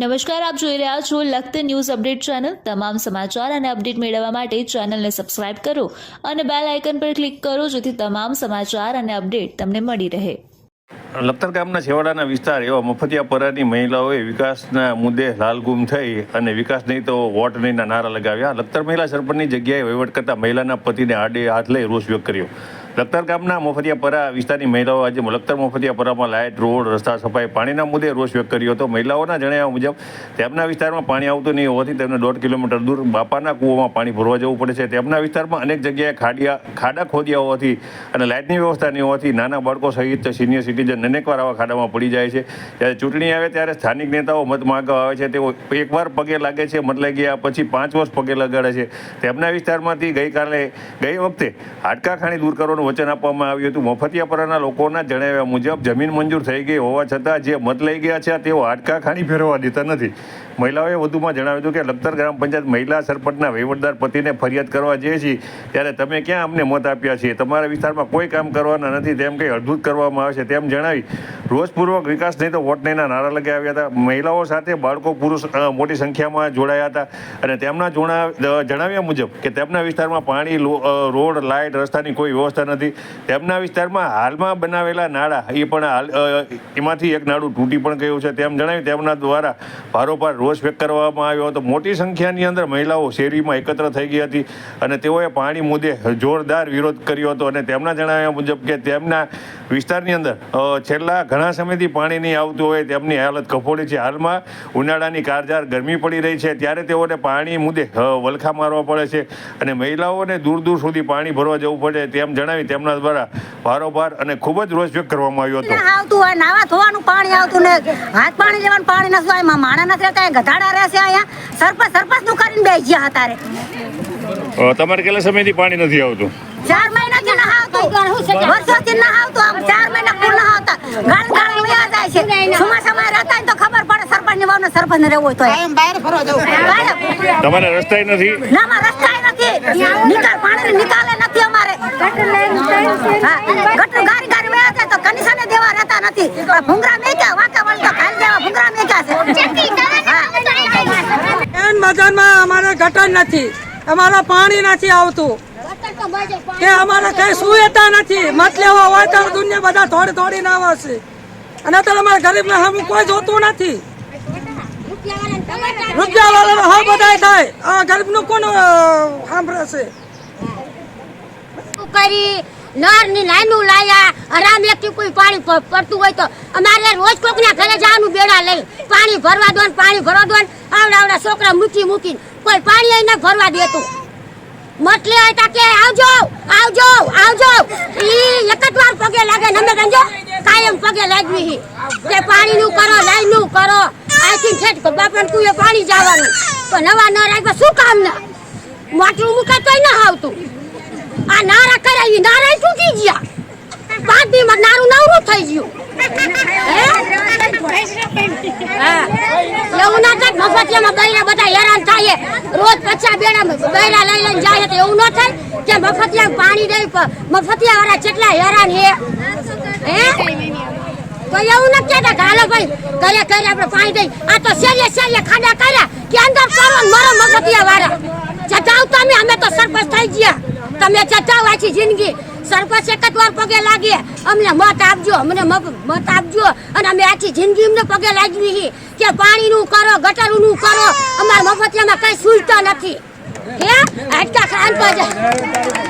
નમસ્કાર, આપ જોઈ રહ્યા છો લખત ન્યૂઝ અપડેટ ચેનલ. તમામ સમાચાર અને અપડેટ મેળવવા માટે ચેનલને સબસ્ક્રાઇબ કરો અને બેલ આઇકન પર ક્લિક કરો જેથી તમામ સમાચાર અને અપડેટ તમને મળી રહે. લખતર ગામના છેવાડાના વિસ્તાર એવા મફતિયાપરાની મહિલાઓએ વિકાસના મુદ્દે લાલગુમ થઈ અને વિકાસ નહીં તો વોટ નહીંના નારા લગાવ્યા. લખતર મહિલા સરપંચની જગ્યાએ વહીવટ કરતા મહિલાના પતિને આડે હાથ લઈ રોષ વ્યક્ત કર્યો. લખતર ગામના મફતિયાપરા વિસ્તારની મહિલાઓ આજે લખતર મફતિયાપરામાં લાઇટ, રોડ, રસ્તા, સફાઈ પાણીના મુદ્દે રોષ વ્યક્ત કર્યો હતો. મહિલાઓના જણાવ્યા મુજબ, તેમના વિસ્તારમાં પાણી આવતું નહીં હોવાથી તેમને દોઢ કિલોમીટર દૂર બાપાના કૂવામાં પાણી ભરવા જવું પડે છે. તેમના વિસ્તારમાં અનેક જગ્યાએ ખાડિયા, ખાડા ખોદ્યા હોવાથી અને લાઇટની વ્યવસ્થા નહીં હોવાથી નાના બાળકો સહિત સિનિયર સિટીઝન અનેકવાર આવા ખાડામાં પડી જાય છે. જ્યારે ચૂંટણી આવે ત્યારે સ્થાનિક નેતાઓ મત માગવા આવે છે. તેઓ એકવાર પગે લાગે છે, મત ગયા પછી પાંચ વર્ષ પગે લગાડે છે. તેમના વિસ્તારમાંથી ગઈકાલે, ગઈ વખતે હાડકા ખાણી દૂર કરવાનું વચન આપવામાં આવ્યું હતું. મફતિયાપરાના લોકોના જણાવ્યા મુજબ જમીન મંજૂર થઈ ગઈ હોવા છતાં જે મત લઈ ગયા છે, તેઓ હાડકા ખાણી ફેરવવા દેતા નથી. મહિલાઓએ વધુમાં જણાવ્યું હતું કે લખતર ગ્રામ પંચાયત મહિલા સરપંચના વહીવટદાર પતિને ફરિયાદ કરવા જઈએ છીએ ત્યારે તમે ક્યાં અમને મત આપ્યા છે? તમારા વિસ્તારમાં કોઈ કામ કરવાના નથી તેમ કંઈ અડધૂત કરવામાં આવે છે તેમ જણાવી રોષપૂર્વક વિકાસ નહીં તો વોટ નહીંના નારા લગાવ્યા હતા. મહિલાઓ સાથે બાળકો, પુરુષ મોટી સંખ્યામાં જોડાયા હતા અને તેમના જોણા જણાવ્યા મુજબ કે તેમના વિસ્તારમાં પાણી રોડ, લાઇટ, રસ્તાની કોઈ વ્યવસ્થા નથી. તેમના વિસ્તારમાં હાલમાં બનાવેલા નાળા, એ પણ હાલ એમાંથી એક નાળું તૂટી પણ ગયું છે તેમ જણાવી તેમના દ્વારા ભારોભાર રોષ વ્યક્ત કરવામાં આવ્યો હતો. મોટી સંખ્યાની અંદર મહિલાઓ શેરીમાં એકત્ર થઈ ગઈ હતી અને તેઓએ પાણી મુદ્દે જોરદાર વિરોધ કર્યો હતો અને તેમના જણાવ્યા મુજબ કે તેમના વિસ્તારની અંદર છેલ્લા ઘણા સમયથી પાણી નહીં આવતું હોય તેમની હાલત કફોડી છે. હાલમાં ઉનાળાની કારજાર ગરમી પડી રહી છે. ત્યારે તેઓને પાણી મુદ્દે વલખા મારવા પડે છે અને મહિલાઓને દૂર દૂર સુધી પાણી ભરવા જવું પડે તેમ જણાવી તેમના દ્વારા ભારોભાર અને ખૂબ જ રોષ વ્યક્ત કરવામાં આવ્યો હતો. આવતું હોય, નાવા ધોવાનું પાણી આવતું ને, હાથ પાણી લેવાનું પાણી નથી માણા નથી રહેતા ગધાડા રહેશે અહીંયા? સરપંચ સરપંચનું કરીને બે ગયા હતા રે. તમારે કેટલા સમયથી પાણી નથી આવતું? ચાર મહિનાથી ના આવતું વર્ષોથી ના આવતું આમ. ચાર મહિના પૂર ના આવતા ગાળ ગાળ વયા જાય છે. ચોમાસામાં રહેતા તો ખબર પડે સરપંચની વાવને સરપંચ ને રહેવું હોય તો બહાર ફરો જવું તમારે રસ્તા નથી? ના મારા રસ્તા નથી. નિકાલ પાણી નિકાલે નથી અમારે. હા ગટર ગારી ગારી વયા જાય તો કનિશાને દેવા રહેતા નથી. ભૂંગરા મેક્યા વાંકા વળતો ખાલ દેવા ભૂંગરા મેક્યા છે. બજારમાં અમારે ગટર નથી. અમારે પાણી નથી આવતું. કે અમારે કઈ સુવિધા નથી. મત લેવા હોય તો દુનિયા બધા થોડી થોડી ના આવશે અને અત્યારે અમારે ગરીબ ને હમ કોઈ જોતું નથી. રૂપિયા વાળા હા બધા થાય. ગરીબનું કોણ સાંભળશે કરી નરની નાનું લાયા આરામ એકથી કોઈ પાણી પડતું હોય તો અમારે રોજ કોકના ઘરે જવાનું બેડા લઈ. પાણી ભરવા દો પાણી ભરવા દો આવડા આવડા છોકરા મૂકી મૂકી કોઈ પાણી ન ભરવા દેતું મતલે હતા કે, આવજો આવજો આવજો. ઈ એક જ વાર પગે લાગે ને, અમે ગંજો, કાયમ પગે લાગવી. કે પાણી નું કરો લાઈનનું કરો. આથી છેટ બાપન કુએ પાણી જવાનું. પણ નવા ન રાખ્યા શું કામ ના મોટું મૂકે તોય ન આવતું આ નારા કરાવી નારા તૂટી ગયા. પાંચ દી માં નારું થઈ ગયું. એવું ના થાય મફતિયામાં બૈરા બધા હેરાન થાય રોજ પચાસ બેડા બૈરા લઈ લઈને જાય તો એવું ન થાય કે મફતિયા પાણી દે મફતિયા વાળા કેટલા હેરાન હે? તો એવું નથી કહેતા હાલો ભાઈ કરે કરે આપણે પાણી દઈ. આ તો શેરીએ શેરીએ ખાડા કર્યા કે અંદર કરો મરો મફતિયા વાળા અમે તો સરપંચ થઈ ગયા. તમે જતાવ આખી જિંદગી. સરપંચ એક જ વાર પગે લાગીએ. અમને મત આપજો, અમને મત આપજો. અને અમે આખી જિંદગી અમને પગે લાગવી હી કે પાણીનું કરો, ગટરનું કરો. અમારા મફતિયામાં કઈ સુવિધા નથી. હે? આજકા ખાન તો